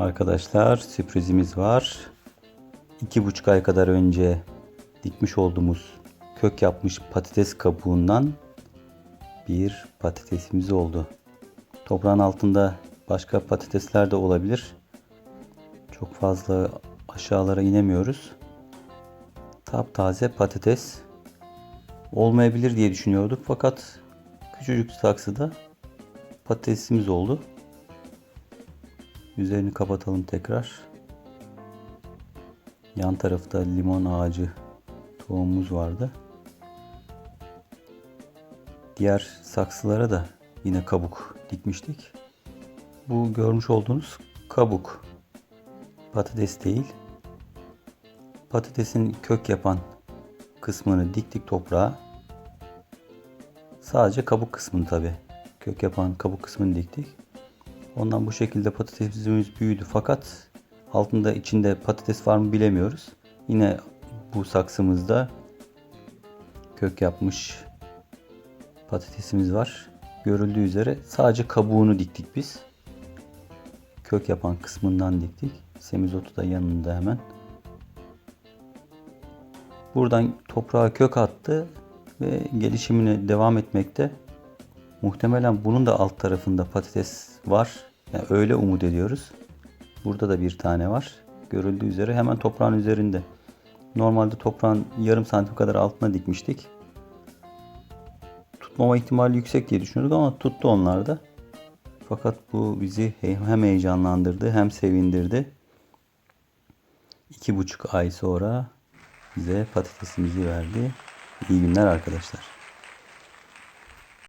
Arkadaşlar sürprizimiz var. İki buçuk ay kadar önce dikmiş olduğumuz kök yapmış patates kabuğundan bir patatesimiz oldu. Toprağın altında başka patatesler de olabilir. Çok fazla aşağılara inemiyoruz. Taptaze patates olmayabilir diye düşünüyorduk fakat küçücük saksıda patatesimiz oldu. Üzerini kapatalım tekrar. Yan tarafta limon ağacı tohumumuz vardı. Diğer saksılara da yine kabuk dikmiştik. Bu görmüş olduğunuz kabuk. Patates değil. Patatesin kök yapan kısmını diktik toprağa. Sadece kabuk kısmını tabi. Kök yapan kabuk kısmını diktik. Ondan bu şekilde patatesimiz büyüdü fakat altında içinde patates var mı bilemiyoruz. Yine bu saksımızda kök yapmış patatesimiz var. Görüldüğü üzere sadece kabuğunu diktik biz. Kök yapan kısmından diktik. Semizotu da yanında hemen. Buradan toprağa kök attı ve gelişimine devam etmekte. Muhtemelen bunun da alt tarafında patates var. Yani öyle umut ediyoruz. Burada da bir tane var. Görüldüğü üzere hemen toprağın üzerinde. Normalde toprağın yarım santim kadar altına dikmiştik. Tutmama ihtimali yüksek diye düşünüyorduk ama tuttu onlar da. Fakat bu bizi hem heyecanlandırdı hem sevindirdi. İki buçuk ay sonra bize patatesimizi verdi. İyi günler arkadaşlar.